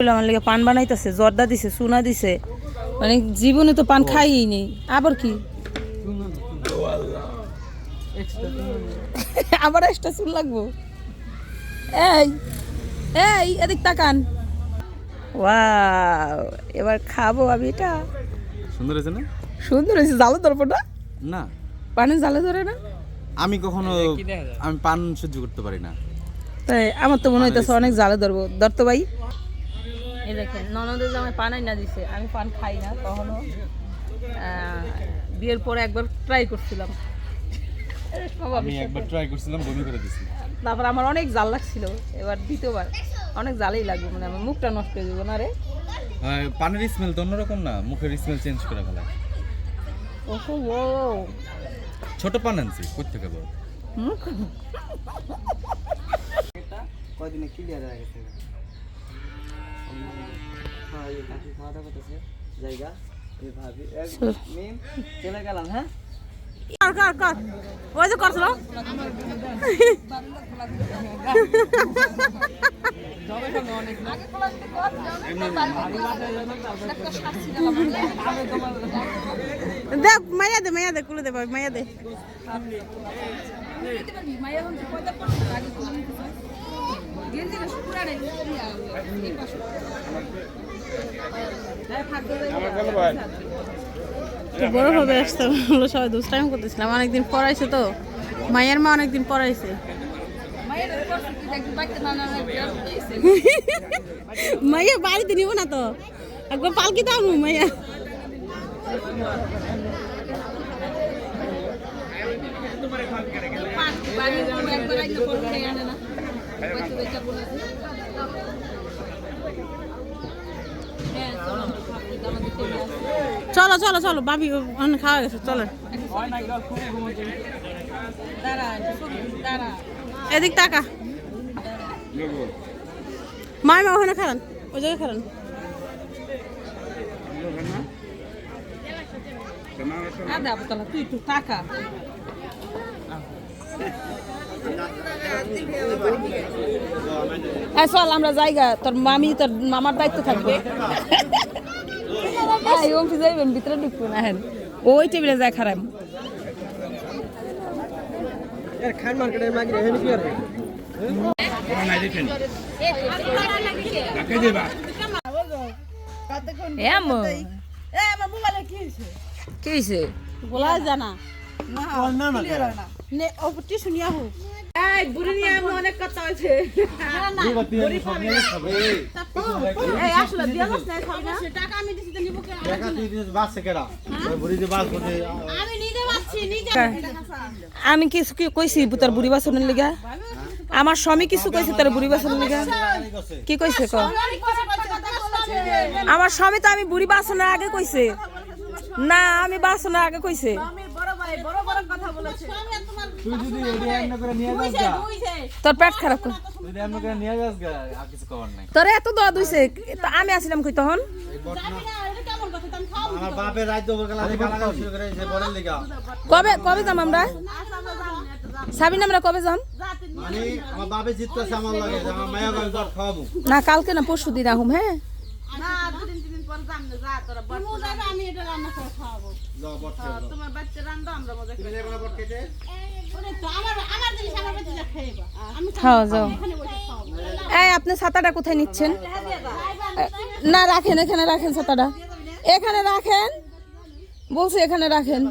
আমার লেগে পান বানাইতেছে জর্দা দিছে সুনা দিছে। মানে জীবনে তো পান খাইই নেই আবার কি? আবার একটা চুল লাগবো। এই এই এদিক তাকান। ওয়াও এবার খাব আমি এটা। সুন্দর হয়েছে না? সুন্দর হয়েছে জালো ধরবো না? না। পানে জালে ধরে না? আমি কখনো আমি পান সহ্য করতে পারি না। তাই আমার তো মনে হইতেছে অনেক জালে ধরবো। ধরতো ভাই। এই দেখেন ননদের জামাই পানাই না দিছে আমি পান খাই না কখনো। বিয়ের পরে একবার ট্রাই করছিলাম। আমি একবার ট্রাই করছিলাম বমি করে দিছি তারপর আমার অনেক জাল লাগছিল এবার দ্বিতীয়বার। অনেক জালেই লাগবে মানে আমার মুখটা নষ্ট হয়ে যাব না রে? আর পানের স্মেল তো অন্যরকম না মুখের স্মেল চেঞ্জ করে ফেলা। ওহো ও ছোট পান আনছি কোথা থেকে বল মুখ কয়দিনে ক্লিয়ার হয়ে গেছে? হ্যাঁ খাওয়া দাওয়া করতেছে ভাবি চলে গেলাম হ্যাঁ কর কর কর দেখ মাইয়া দে মাইয়া দে কুলে দে মাইয়া দে তো বড় হবে আসতে হলো, সবাই দুষ্টাইম করতেছিলাম অনেকদিন পড়াইছে তো। মায়ের মা অনেকদিন পড়াইছে মাইয়া বাড়িতে নিব না তো। একবার পালকি দাম মাইয়া। চলো চলো চলো ভাবি অনেক খাওয়া গেছে, চলো। এদিক টাকা মায় মা ওখানে খারান ওই জায়গায় খারান আদা বোতলা তুই একটু টাকা হ্যাঁ চল আমরা জায়গা তোর মামি তোর মামার দায়িত্ব থাকবে। হ্যাঁ ওম যাইবেন ভিতরে ঢুকবো না হ্যাঁ ওই টেবিলে যায় খারাপ। খান মার্কেটের কি করবে এমন কি হয়েছে? বলা জানা। নে। অপটি শুনিয়া হোক এই বুড়ি নিয়ে আমি অনেক কথা হয়েছে। এই আসলে দিয়া যাস না খাওয়া টাকা আমি দিছি তো নিব আমি নিজে বাঁচছি নিজে আমি কিছু কি কইছি তোর বুড়ি বাসনের লিগা? আমার স্বামী কিছু কইছে তোর বুড়ি বাসনের লিগা? কি কইছে ক? আমার স্বামী তো আমি বুড়ি বাসনের আগে কইছে। না আমি বাসনের আগে কইছে। তুই যদি এডি এমন করে নিয়ে যাস গা। তোর পেট খারাপ কর। তুই এমন করে নিয়ে যাস গা আর কিছু করার নাই। তোর এত দোয়া দুইছে তো আমি আসিলাম কই তখন? আমার শুরু করে যে বড় লিগা। কবে কবে যাম আমরা? সাবিন আমরা কবে যাম? মানে আমার বাপে জিততেছে আমার লাগে আমার মায়া গাল দর খাওয়াবো। না কালকে না পরশু দিন আহুম হ্যাঁ? যাও বট তুমি যাবে না বট খেতে যাও। এই আপনি ছাতাটা কোথায় নিচ্ছেন? না রাখেন এখানে রাখেন ছাতাটা। এখানে রাখেন। বলছি এখানে রাখেন।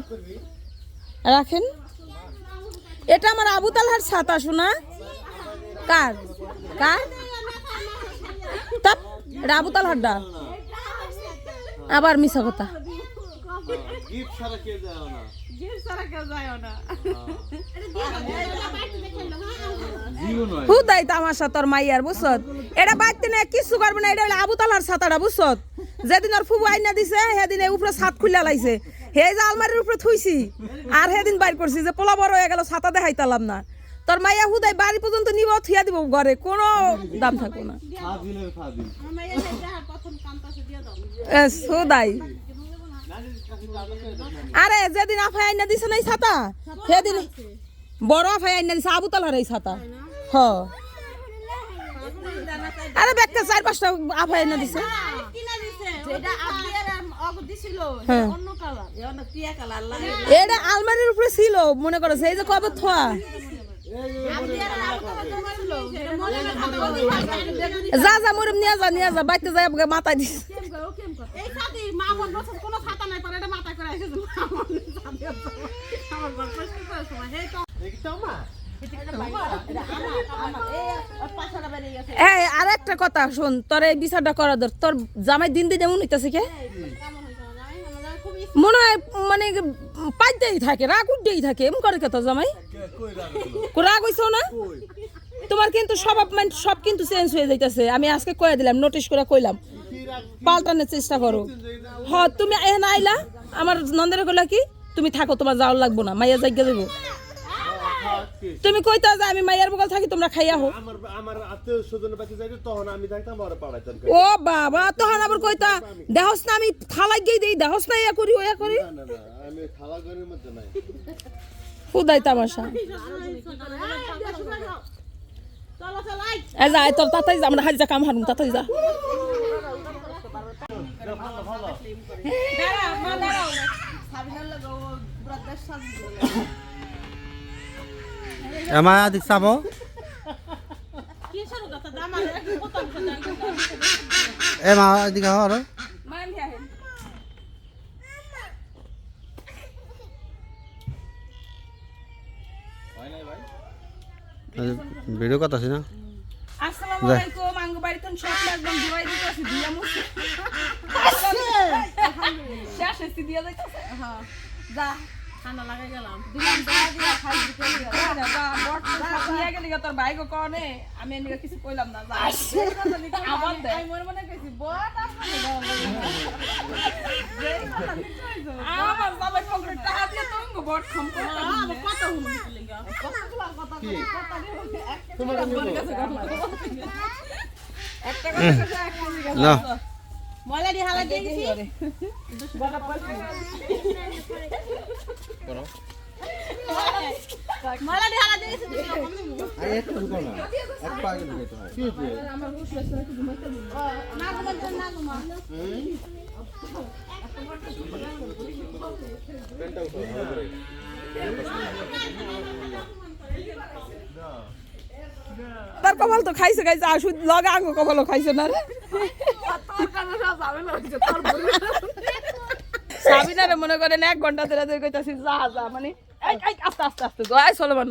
রাখেন। এটা আমার আবু তালহার ছাতা শোনা কার? কার? তাপ এটা আবু তালহারটা। আবার মিশা কথা। হয় হুদাই তামাশা তোর মাইয়ার বুঝছত? এটা বাইতে না কিছু করবে না এটা হলো আবু তালার ছাতাটা বুঝছত? যেদিন ওর ফুবু আইনা দিছে সেদিন এই উপরে ছাদ খুলে লাইছে। হে যে আলমারির উপরে থুইছি আর সেদিন বাইর করছি যে পোলা বড় হয়ে গেল ছাতা দেখাইতালাম না। তোর মাইয়া হুদাই বাড়ি পর্যন্ত নিব থিয়া দিব ঘরে কোনো দাম থাকব না। হুদাই। আরে, যেদিন আফাই আইনা দিছে না ছাতা? সেদিন বড় আফাই আইনা দিছে, আবু তালার এই ছাতা। হ। আরে, ব্যাগটা চার পাঁচটা আফাই এনে দিছে। হ্যাঁ। এটা আলমারির উপরে ছিল, মনে করো, সেই যে কবে থোয়া। যা যা, মরম, নিয়ে যা নিয়ে যা, বাইতে যাই মাথায় দিস এই সাথে মা বোন বছর কোনো ছাতা নাই পরে এটা মাথা করে এসেছে মা বোন আমার ঘর পরিষ্কার করার সময় হে তো এই আর একটা কথা শোন তোর এই বিচারটা করা দর তোর জামাই দিন দিন এমন হইতাছে কে? মনে হয় মানে পাইতেই থাকে রাগ উঠতেই থাকে এমন করে কে তোর জামাই? রাগ হইছো না? তোমার কিন্তু স্বভাব মানে সব কিন্তু চেঞ্জ হয়ে যাইতেছে। আমি আজকে কয়ে দিলাম নোটিশ করে কইলাম। পাল্টানোর চেষ্টা করো। হ তুমি এখানে আইলা আমার নন্দের কইলা কি তুমি থাকো তোমার যাওয়ার লাগবো না মাইয়া জায়গা দেবো। তুমি কইতা যে আমি মাইয়ার বগল থাকি তোমরা খাইয়া ওরা পাড়াইতাম ও বাবা তখন আবার কইতা দেহস না আমি থালাই গিয়ে দেই দেহস না ইয়া করি ওয়া করি। না না খুদাই তামাশা। এ যা এ তোর তাতাই যা আমরা হাজি যা কাম হারুম তাতাই যা। এমা আদিক চাব। কি শুরু কথা আমার একটু কথা বলতে এমা আদিক আহ আৰু। হয় নাই ভিডিও কথা আছে না? আসসালামু আলাইকুম। বাড়িতে সব একদম ধুয়াই দিতেছি দিয়া মুছে শেষ হইছে দিয়া যাইতাছে হ্যাঁ যা ঠান্ডা লাগাই গেলাম দিলাম দা দিয়া খাই দিতে যা যা বট নিয়ে গেলি তোর ভাইগো কনে আমি এনিকে কিছু কইলাম না যা আবার দে আমি মনে মনে কইছি বট আসলে আমার বাবা পকেটে টাকা দিয়ে তো বট খাম করে আমার কত হুম দিলে গা না। ময়লা দি হালা দিয়ে গেছি করো। ময়লা দি হালা দিয়ে গেছি আর একটা না। এক পা আগে হয়। কি হয়েছে? না ঘুমান না ঘুমান তার কপাল তো খাইছে খাইছে। আর শুধু লগা আঙ্গ কপালও খাইছে না রে। সাবিনারে মনে করেন এক ঘণ্টা ধরে ধরে কইতাছি যা যা। মানে আস্তে আস্তে আস্তে জয় সলমান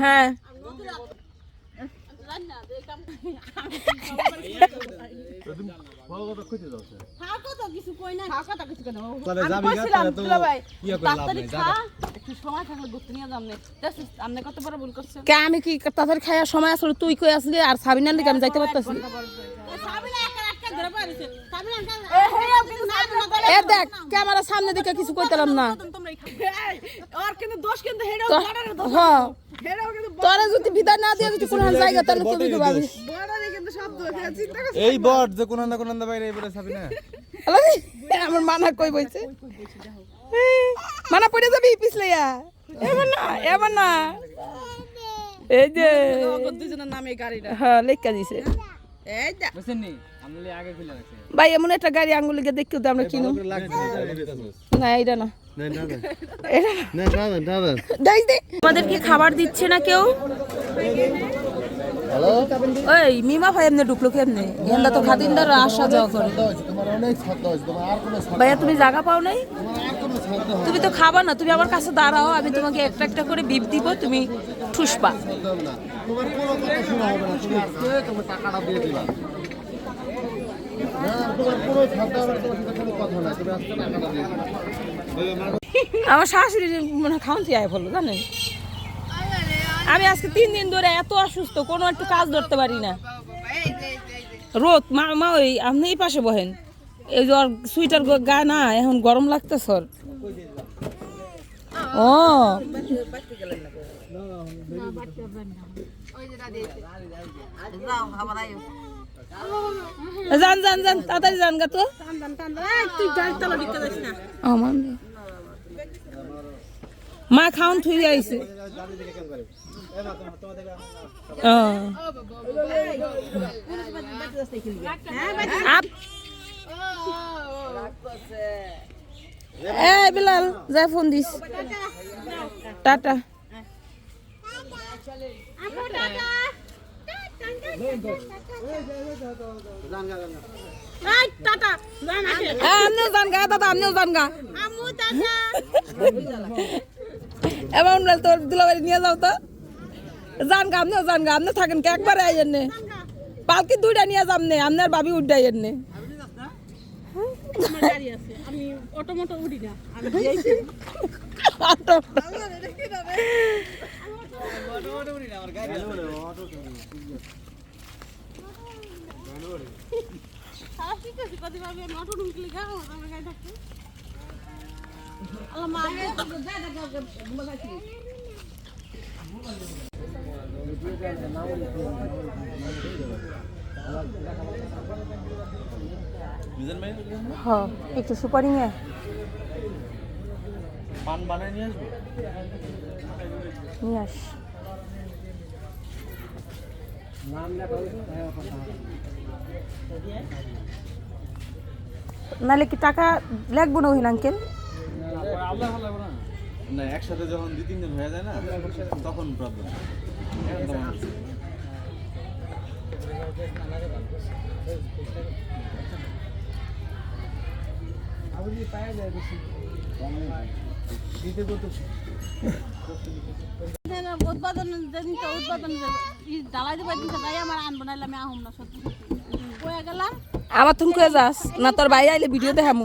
হ্যাঁ। কিছু কই না কিছু কেন তাহলে আমি সময় থাকলে ঘুরতে নিয়ে যাম আপনি। কত বড় ভুল করছেন? কে আমি কি তাদের সময় আসলে? তুই কই আসলি? আর সাবিনার আমি যাইতে পারতাছি। সাবিনা একা একা ধরে পারিছে সাবিনা এ দেখ ক্যামেরার সামনে দিকে কিছু কইতালাম না। ওর কিন্তু দোষ কিন্তু হেডাও তো দোষ। হ্যাঁ। তোরা যদি বিদায় না দিয়ে যদি কোনো জায়গা তাহলে তুমি কি ভাবি বর্ডারে কিন্তু সব দোষ। হ্যাঁ, চিন্তা করছি এই বট যে কোন কোন বাইরে না আমার মানা কই বইছে? মানা পড়ে যাবি পিছলেয়া এবার না এবার না। এই যে দুজনের নামে গাড়িটা হ্যাঁ লেখা দিছে ভাই এমন একটা গাড়ি আঙ্গুলিকে দেখতে তো আমরা কিনুম না এটা না আমাদেরকে খাবার দিচ্ছে না কেউ? ওই, মিমা ভাই এমনি ঢুকলো এমনি তো আসা যাওয়া করে। ভাইয়া, তুমি জায়গা পাও নাই? তুমি তো খাবা না, তুমি আমার কাছে দাঁড়াও, আমি তোমাকে একটা একটা করে বিপ দিব, তুমি ঠুসবা। আমার শাশুড়ি মানে খাওয়ান্তি আয় বলল জানেন? আমি আজকে তিন দিন ধরে এত অসুস্থ, কোনো একটু কাজ ধরতে পারি না। রোদ, মা মা ওই, আপনি এই পাশে বহেন। এই ওর সুইটার গা না, এখন গরম লাগতেছে ওর। ও। যান যান যান, তাড়াতাড়ি যান গা তো। মা খাওন থুই আইছে। এই বিলাল যাই ফোন দিস। টাটা। আপনিও যান গা দাদা আপনিও যান গা। আমু টাটা। এবার তোর দুলাবাড়ি নিয়ে যাও তো। যান গা আপনিও যান গা আপনি থাকেন কে? একবারে আইয়েন নে পালকি দুইটা নিয়ে যাম নে আপনার বাবি উঠে আইয়েন নে না আল্লাহ মা মিজান ভাই হ একটু সুপারি নিয়ে পান বানায় নিয়ে আসব? নিয়ে আস। নাহলে কি টাকা লাগবো না ওহিন আঙ্কেল? না একসাথে যখন দুই তিনজন হয়ে যায় না তখন প্রবলেম উৎপাদন যেদিন উৎপাদন জ্বালাই দেবো দিন তাই আমার আনব আহম না সত্যি কয়ে গেলাম আমার তুমি কয়ে যাস, না তোর ভাই আইলে ভিডিও দেখামু।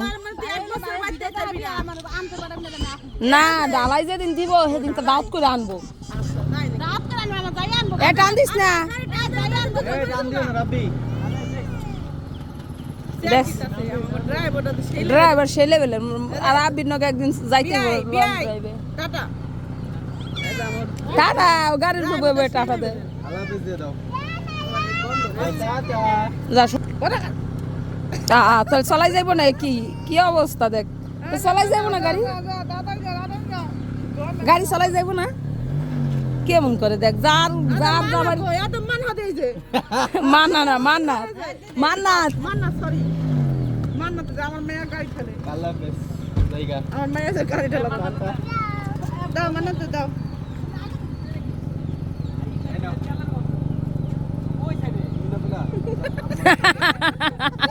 না, ডালাই যেদিন দিব, সেদিন তো দাঁত করে আনব। এ টান দিস না। ড্রাইভার সেই লেভেলের। আর আবির নগে একদিন যাইতে টাটা। টাটা ও গাড়ির বয়ে টাটা দে। তাহলে চলাই যাইব না কি কি অবস্থা দেখ। চলাই যাইব না গাড়ি? গাড়ি চলাই যাইব না? কেমন করে দেখ যার যার যাবার মান্না না মান্না। মান্না মান্না সরি মান্না তো আমার মেয়ের গাড়ি ফেলে। আল্লাহ হাফেজ জায়গা। আমার মেয়ের গাড়ি ঠেলা দাও মান্না তো দাও ওই চা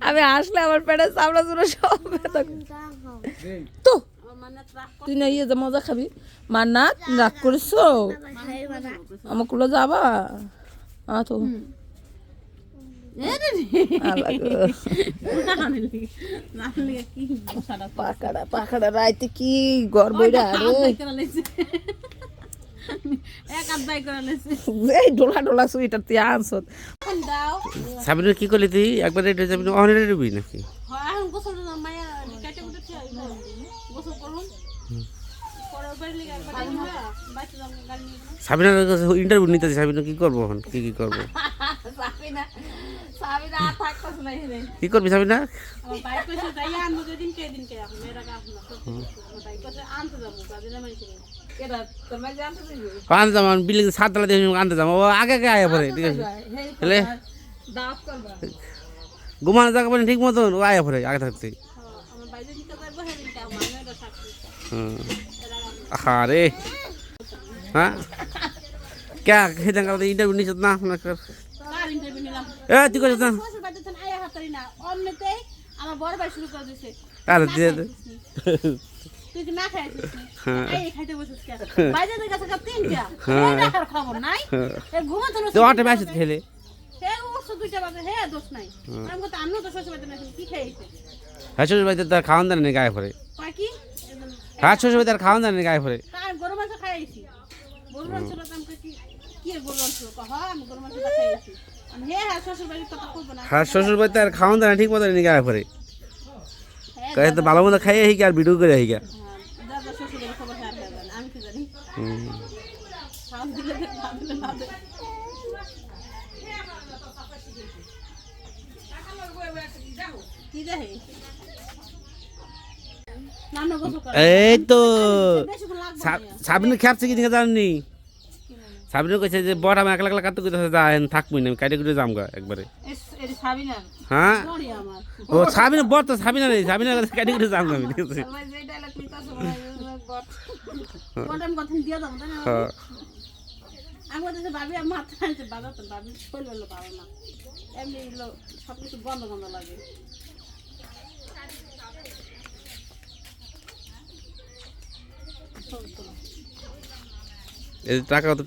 আমি আসলে আমার পেটে চামড়া চুড়ো সব তো, তুই না ইয়ে যে মজা খাবি? মান্না রাগ করেছ আমার কুলো যাবা? আ, তো। পাখাড়া পাখাড়া রাইতে কি গর্ব এটা আরে এই ডোলা ডোলা সুইটার তুই আনছত। দাও। কি করলি তুই? একবার এটা যাবি অনেক রবি নাকি? হয় সাবিনার কাছে ইন্টারভিউ নিতেছি। সাবিনা কি করব এখন? কি কি করব? কি করবি সাবিনা? আমার বাইক আনব যেদিন কে দিন আনতে যাম বিল্ডিং সাত দিয়ে আনতে যাম ও আগে আগে আয়া পরে ঠিক আছে? তাহলে? ঘুমানো জায়গা পানি ঠিক মতন ও আয়া পরে আগে থাকতে। সেদিন আরে হ্যাঁ কে খেতে গেলে ইন্টারভিউ নিচ্ছ না? এ তুই করছিস না। আরে দিয়ে তুই কি না খাইছিস হ্যাঁ। এই খাইতে বসেছিস কাছে হ্যাঁ। দেখার খবর নাই। এ ঘুমাতে তো আটে বেশি খেলে। সে উঠছে দশটা দুইটা বাজে হ্যাঁ দোষ নাই। আমি বলতে আমিও তো শ্বশুর বাড়িতে নাকি কি খেয়েছে? হ্যাঁ শ্বশুর বাড়িতে তার খাওয়ান দেন গায়ে পড়ে। কি? হ্যাঁ শ্বশুর বাড়িতে আর খাওয়ান দেন গায়ে পড়ে। কার গরু মাংস খাইছি গরু মাংস তো আমাকে কি কি কহ আমি খাইছি হ্যাঁ হ্যাঁ শ্বশুর হ্যাঁ বাড়িতে আর খাওয়ান দেন ঠিক মতো গায়ে পড়ে। হ্যাঁ তো ভালো মতো খাইয়ে হিকে আর ভিডিও করে হিকে এই তো। সাবিনের খেপছে কি জাননি? সাবিনের কইছে যে বড় আমি একলা একলা কাটতে কইতেছে যা এখন থাকবি না আমি কাটে কুটে যাম গা একবারে। হ্যাঁ? ও সাবিনা বড় তো সাবিনা নেই সাবিনা কাটে কুটে যাম আমি ঠিক আছে। হ্যাঁ। টাকা কত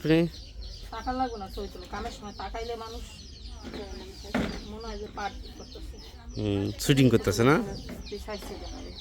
টাকা লাগবে না তোলো কামের সময় তাকাইলে মানুষ মনে হয় যে পার্টি করতেছে। শুটিং করতেছে না? দেখাবে